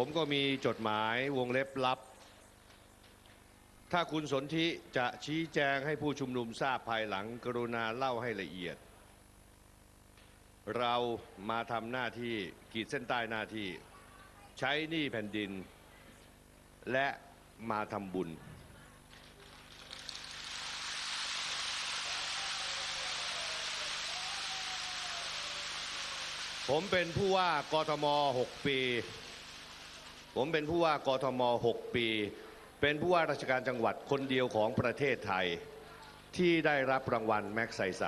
ผมก็มีจดหมายวงเล็บลับ ถ้าคุณสนธิจะชี้แจงให้ผู้ชุมนุมทราบภายหลังกรุณาเล่าให้ละเอียด เรามาทำหน้าที่ขีดเส้นใต้หน้าที่ ใช้หนี้แผ่นดิน และมาทำบุญผมเป็นผู้ว่ากทม 6 ปี ผมเป็นผู้ว่ากทม 6 ปี เป็นผู้ว่าราชการจังหวัดคนเดียวของประเทศไทย ที่ได้รับรางวัลแม็กไซไซ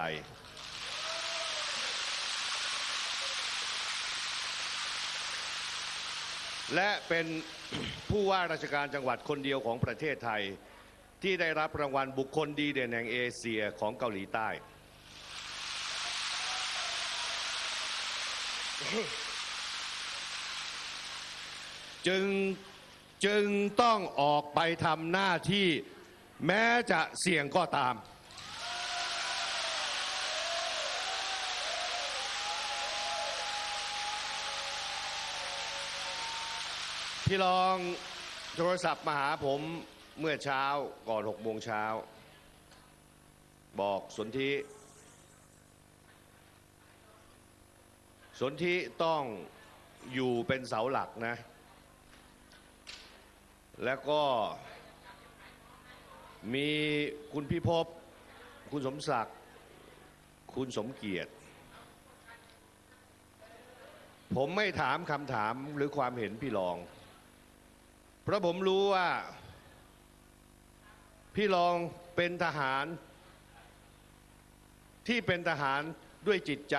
และเป็นผู้ว่าราชการจังหวัดคนเดียวของประเทศไทย ที่ได้รับรางวัลบุคคลดีเด่นแห่งเอเชียของเกาหลีใต้ จึงจึงต้องออกไปทำหน้าที่แม้จะเสี่ยงก็ตาม พี่ลองโทรศัพท์มาหาผมเมื่อเช้าก่อนหกโมงเช้า บอกสนธิสนธิต้องอยู่เป็นเสาหลักนะ แล้วก็มีคุณพิภพคุณสมศักดิ์ คุณสมเกียรติ ผมไม่ถามคำถามหรือความเห็นพี่รอง เพราะผมรู้ว่า พี่รองเป็นทหาร ที่เป็นทหารด้วยจิตใจ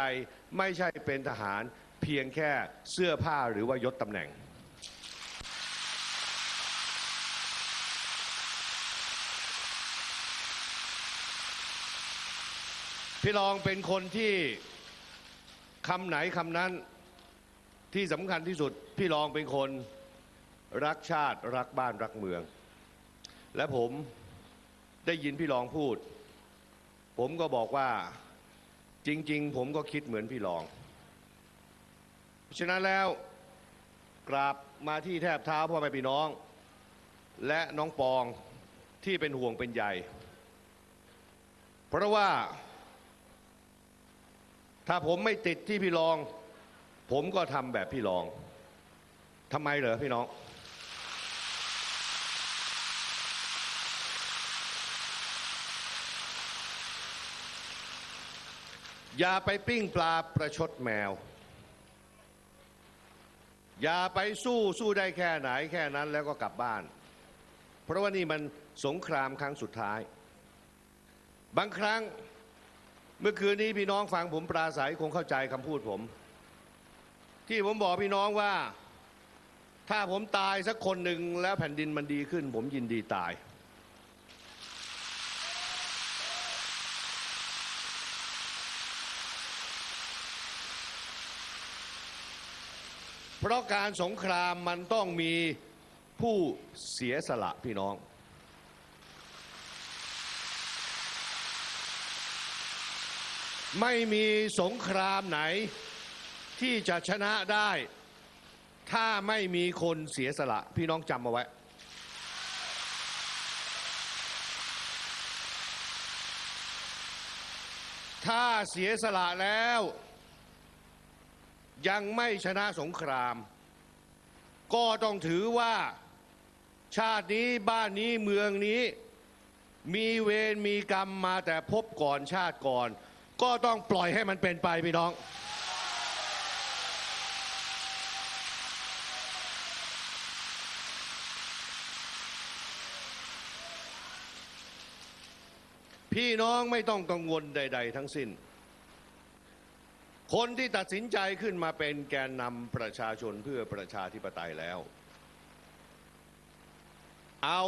ไม่ใช่เป็นทหารเพียงแค่เสื้อผ้าหรือว่ายศตำแหน่ง พี่รองเป็นคนที่คำไหนคำนั้นที่สำคัญที่สุด พี่รองเป็นคนรักชาติรักบ้านรักเมือง และผมได้ยินพี่รองพูด ผมก็บอกว่าจริง ๆ ผมก็คิดเหมือนพี่รองฉะนั้นแล้วกราบมาที่แทบเท้าพ่อแม่พี่น้อง และน้องปองที่เป็นห่วงเป็นใยเพราะว่า ถ้าผมไม่ติดที่พี่รอง ผมก็ทำแบบพี่รองทำไมเหรอพี่น้อง อย่าไปปิ้งปลาประชดแมว อย่าไปสู้สู้ได้แค่ไหนแค่นั้นแล้วก็กลับบ้าน เพราะว่านี่มันสงครามครั้งสุดท้าย บางครั้ง เมื่อคืนนี้พี่น้องฟังผมปราศัยคงเข้าใจคำพูดผม ที่ผมบอกพี่น้องว่า ถ้าผมตายสักคนหนึ่งแล้วแผ่นดินมันดีขึ้น ผมยินดีตาย เพราะการสงครามมันต้องมีผู้เสียสละพี่น้อง ไม่มีสงครามไหนที่จะชนะได้ ถ้าไม่มีคนเสียสละ พี่น้องจำเอาไว้ ถ้าเสียสละแล้ว ยังไม่ชนะสงคราม ก็ต้องถือว่าชาตินี้บ้านนี้เมืองนี้ มีเวรมีกรรมมาแต่พบก่อนชาติก่อน ก็ต้องปล่อยให้มันเป็นไปพี่น้อง พี่น้องไม่ต้องกังวลใด ๆ ทั้งสิ้น คนที่ตัดสินใจขึ้นมาเป็นแกนนำประชาชนเพื่อประชาธิปไตยแล้ว เอา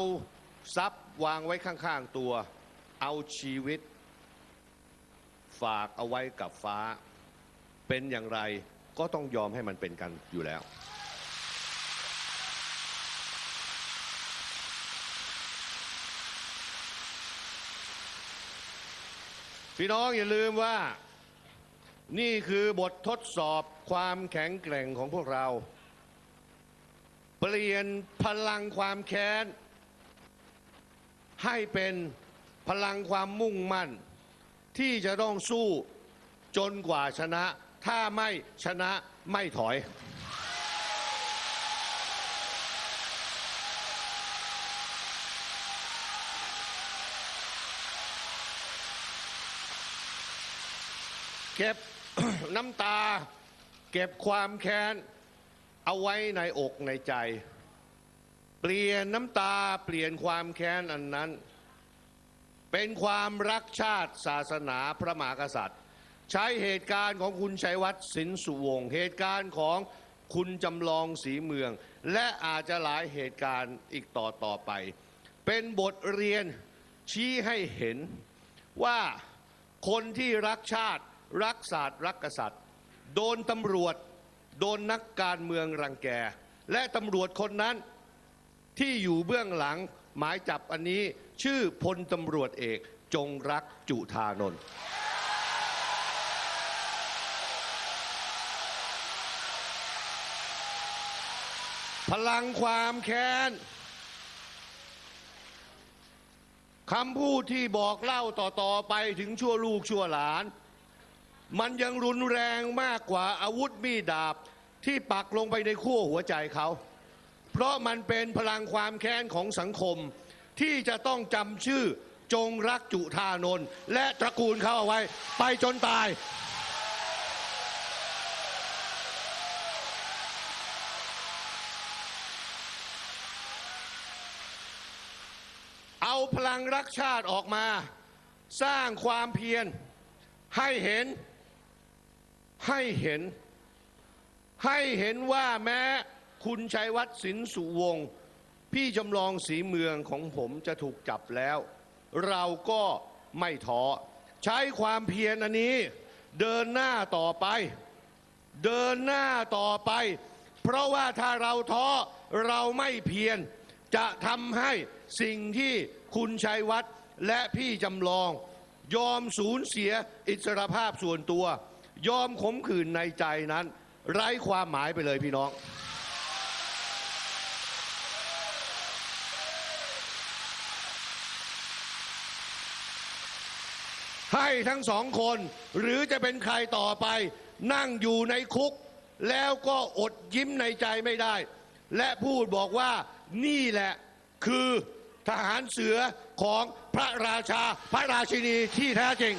ทรัพย์วางไว้ข้าง ๆ ตัว เอาชีวิต ฝากเอาไว้กับฟ้า เป็นอย่างไรก็ต้องยอมให้มันเป็นกันอยู่แล้ว พี่น้องอย่าลืมว่า นี่คือบททดสอบความแข็งแกร่งของพวกเรา เปลี่ยนพลังความแค้น ให้เป็นพลังความมุ่งมั่น ที่จะต้องสู้จนกว่าชนะ ถ้าไม่ชนะไม่ถอย เก็บน้ำตา เก็บความแค้น เอาไว้ในอกในใจ เปลี่ยนน้ำตาเปลี่ยนความแค้นอันนั้น เป็นความรักชาติศาสนาพระมหากษัตริย์ ใช้เหตุการณ์ของคุณชัยวัฒน์สินสุวงศ์เหตุการณ์ของคุณจำลองสีเมือง และอาจจะหลายเหตุการณ์อีกต่อต่อไป เป็นบทเรียนชี้ให้เห็นว่าคนที่รักชาติรักศาสตร์ รักกษัตริย์ โดนตำรวจ โดนนักการเมืองรังแก และตำรวจคนนั้นที่อยู่เบื้องหลัง หมายจับอันนี้ชื่อพลตำรวจเอกจงรักจุธานนท์พลังความแค้นคำพูดที่บอกเล่าต่อ ๆ ไปถึงชั่วลูกชั่วหลาน มันยังรุนแรงมากกว่าอาวุธมีดดาบที่ปักลงไปในขั้วหัวใจเขา เพราะมันเป็นพลังความแค้นของสังคม ที่จะต้องจำชื่อจงรักจุธานนท์และตระกูลเขาเอาไว้ ไปจนตาย เอาพลังรักชาติออกมา สร้างความเพียรให้เห็น ให้เห็น ให้เห็นว่าแม้ คุณชัยวัฒน์สินสุวงศ์พี่จำลองสีเมืองของผมจะถูกจับแล้ว เราก็ไม่ท้อใช้ความเพียรอันนี้ เดินหน้าต่อไป เดินหน้าต่อไป เพราะว่าถ้าเราท้อเราไม่เพียรจะทำให้สิ่งที่คุณชัยวัฒน์และพี่จำลอง ยอมสูญเสียอิสรภาพส่วนตัว ยอมขมขื่นในใจนั้น ไร้ความหมายไปเลยพี่น้อง ให้ทั้งสองคน หรือจะเป็นใครต่อไป นั่งอยู่ในคุก แล้วก็อดยิ้มในใจไม่ได้ และพูดบอกว่านี่แหละคือทหารเสือของพระราชาพระราชินีที่แท้จริง